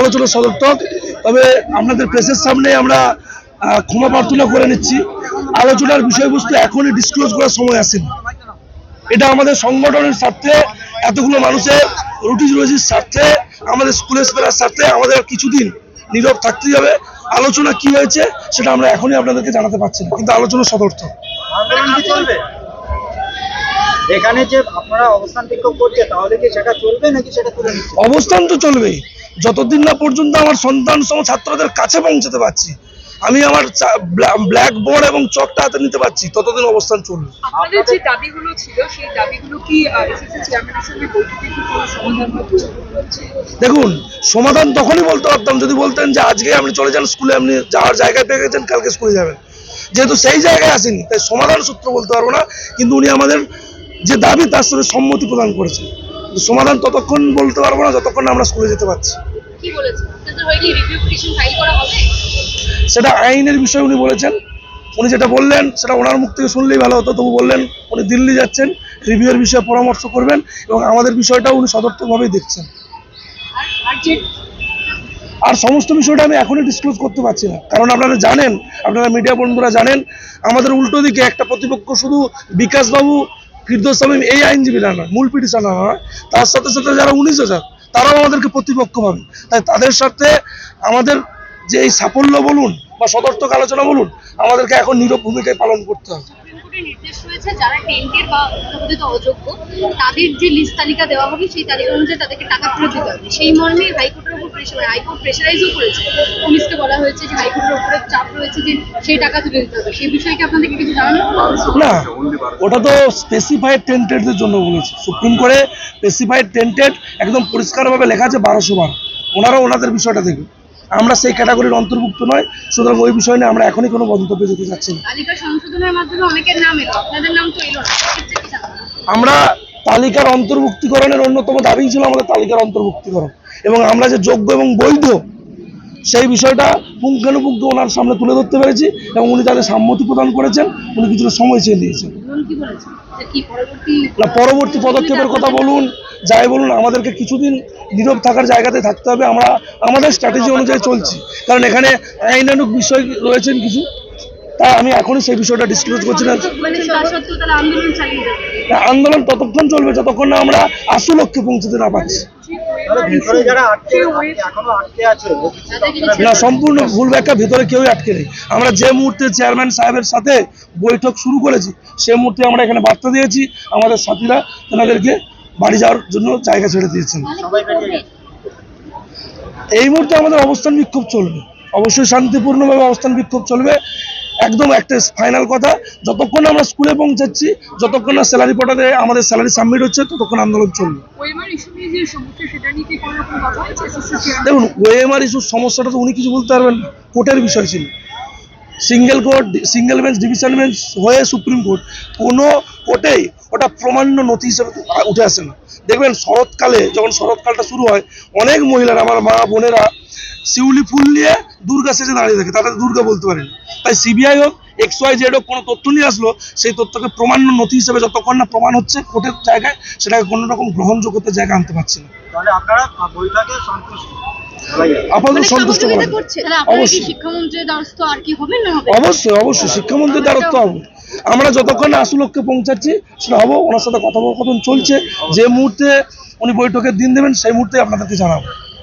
আলোচনা সদর্থক তবে আপনাদের প্রেসের সামনে আমরা ক্ষমা প্রার্থনা করে নিচ্ছি। আলোচনার বিষয়বস্তু এখনই ডিসক্লোজ করার সময় আসেনি। এটা আমাদের সংগঠনের স্বার্থে এতগুলো মানুষের রুটি রুজির স্বার্থে আমাদের স্কুলের ফেরার স্বার্থে আমাদের কিছুদিন নীরব থাকতেই হবে। আলোচনা কি হয়েছে সেটা আমরা এখনই আপনাদেরকে জানাতে পারছি না কিন্তু আলোচনা সদর্থক। চলবে এখানে যে আপনারা অবস্থান বিক্ষোভ করছে তাহলে কি সেটা চলবে নাকি সেটা অবস্থান তো চলবেই। যতদিন না পর্যন্ত আমার সন্তান সম ছাত্রদের কাছে পৌঁছাতে পারছি আমি আমার ব্ল্যাক বোর্ড এবং চকটা হাতে নিতে পারছি ততদিন অবস্থান চলবে। আপনাদের যে দাবিগুলো ছিল সেই দাবিগুলো কি এসএসসি চেয়ারম্যানের সঙ্গে বৈঠকে কি কোনো সমাধান দেখুন সমাধান তখনই বলতে পারতাম যদি বলতেন যে আজকে আপনি চলে যান স্কুলে আপনি যাওয়ার জায়গায় পেয়ে গেছেন কালকে স্কুলে যাবেন। যেহেতু সেই জায়গায় আসেনি তাই সমাধান সূত্র বলতে পারব না কিন্তু উনি আমাদের যে দাবি তার সাথে সম্মতি প্রদান করেছেন। সমাধান ততক্ষণ বলতে পারব না যতক্ষণ না আমরা স্কুলে যেতে পারছি। সেটা আইনের বিষয়ে উনি বলেছেন। উনি যেটা বললেন সেটা ওনার মুখ থেকে শুনলেই ভালো হতো। তবু বললেন উনি দিল্লি যাচ্ছেন রিভিউয়ের বিষয়ে পরামর্শ করবেন এবং আমাদের বিষয়টা উনি সদর্থকভাবেই দেখছেন। আর সমস্ত বিষয়টা আমি এখনই ডিসক্লোজ করতে পারছি না। কারণ আপনারা জানেন আপনারা মিডিয়া বন্ধুরা জানেন আমাদের উল্টো দিকে একটা প্রতিপক্ষ শুধু বিকাশবাবু ফিরদোস এই আইনজীবীরা নয়, মূল পিটিশনার নয়, তার সাথে সাথে যারা উনিশ হাজার, তারাও আমাদেরকে প্রতিপক্ষ ভাবে। তাই তাদের সাথে আমাদের যে এই সাফল্য বলুন বা সদর্থক আলোচনা বলুন, আমাদেরকে এখন নীরব ভূমিকায় পালন করতে হবে। নির্দেশ রয়েছে, যারা টেন্টের বা অযোগ্য, তাদের যে লিস্ট তালিকা দেওয়া হবে, সেই তালিকা অনুযায়ী তাদেরকে টাকা ফেরত দিতে হবে। সেই মর্মে হাইকোর্টের প্রেশার হাইকোর্ট প্রেশারাইজও করেছে। পুলিশকে বলা হয়েছে যে হাইকোর্টের উপরে চাপ রয়েছে যে সেই টাকা তুলে দিতে হবে। সেই বিষয়ে কি আপনাদেরকে কিছু জানানো না ওটা তো স্পেসিফাইড টেন্টেডদের জন্য বলেছে। সুপ্রিম কোর্টে স্পেসিফাইড টেন্টেড একদম পরিষ্কারভাবে লেখা আছে বারোশো বার। ওনারাও ওনাদের বিষয়টা দেখবে আমরা সেই ক্যাটাগরির অন্তর্ভুক্ত নয় সুতরাং ওই বিষয় নিয়ে আমরা এখনই কোনো মন্তব্যে যেতে চাচ্ছি না। আমরা তালিকার অন্তর্ভুক্তিকরণের অন্যতম দাবি ছিল আমাদের তালিকার অন্তর্ভুক্তিকরণ। এবং আমরা যে যোগ্য এবং বৈধ সেই বিষয়টা পুঙ্খানুপুঙ্খ ওনার সামনে তুলে ধরতে পেরেছি এবং উনি তাদের সম্মতি প্রদান করেছেন উনি কিছুটা সময় চেয়ে দিয়েছেন না পরবর্তী পদক্ষেপের কথা বলুন যাই বলুন আমাদেরকে কিছুদিন নীরব থাকার জায়গাতে থাকতে হবে আমরা আমাদের স্ট্র্যাটেজি অনুযায়ী চলছি। কারণ এখানে আইনানুক বিষয় রয়েছেন কিছু তাই আমি এখনই সেই বিষয়টা ডিসক্লোজ করছি না। মানে আন্দোলন আন্দোলন ততক্ষণ চলবে যতক্ষণ না আমরা আসল লক্ষ্যে পৌঁছতে না পারছি। না সম্পূর্ণ ভুল ব্যাখ্যা ভিতরে কেউই আটকে নেই। আমরা যে মুহূর্তে চেয়ারম্যান সাহেবের সাথে বৈঠক শুরু করেছি সে মুহূর্তে আমরা এখানে বার্তা দিয়েছি আমাদের সাথীরা তেনাদেরকে বাড়ি যাওয়ার জন্য জায়গা ছেড়ে দিয়েছেন। এই মুহূর্তে আমাদের অবস্থান বিক্ষোভ চলবে। অবশ্যই শান্তিপূর্ণভাবে অবস্থান বিক্ষোভ চলবে। একদম একটা ফাইনাল কথা। যতক্ষণ আমরা স্কুলে পৌঁছাচ্ছি যতক্ষণ না স্যালারি পটাতে আমাদের স্যালারি সাবমিট হচ্ছে ততক্ষণ আন্দোলন চলবে। দেখুন ওএমআর ইস্যুর সমস্যাটা তো উনি কিছু বলতে পারবেন কোর্টের বিষয় ছিল। Single court single bench division bench হয়ে সুপ্রিম কোর্ট। কোনো কোর্টেই ওটা প্রমাণ্য নথি হিসেবে উঠে- উঠে আসে না। দেখবেন শরৎকালে যখন শরৎকালটা শুরু হয় অনেক মহিলারা আমার মা বোনেরা শিউলি ফুল নিয়ে দুর্গা সেজে দাঁড়িয়ে থাকে তাদের দুর্গা বলতে পারেন। তাই সিবিআই হোক এক্স ওয়াই জেড হোক কোনো তথ্য নিয়ে আসলো সেই তথ্যকে প্রমাণ্য নথি হিসেবে যতক্ষণ না প্রমাণ হচ্ছে কোর্টের জায়গায় সেটাকে কোনো রকম গ্রহণযোগ্যতার জায়গায় আনতে পারছে না। তাহলে আপনারা বৈঠকে সন্তুষ্ট আপাতত মানে সন্তুষ্ট অবশ্যই। শিক্ষামন্ত্রীর দ্বারস্থ আর কি হবেন না অবশ্যই অবশ্যই। শিক্ষামন্ত্রীর দ্বারস্থ হব। আমরা যতক্ষণ না আসল লক্ষ্যে পৌঁছাচ্ছি সেটা হব ওনার সাথে কথোপকথন চলছে। যে মুহূর্তে উনি বৈঠকের দিন দেবেন সেই মুহূর্তে আপনাদেরকে জানাব।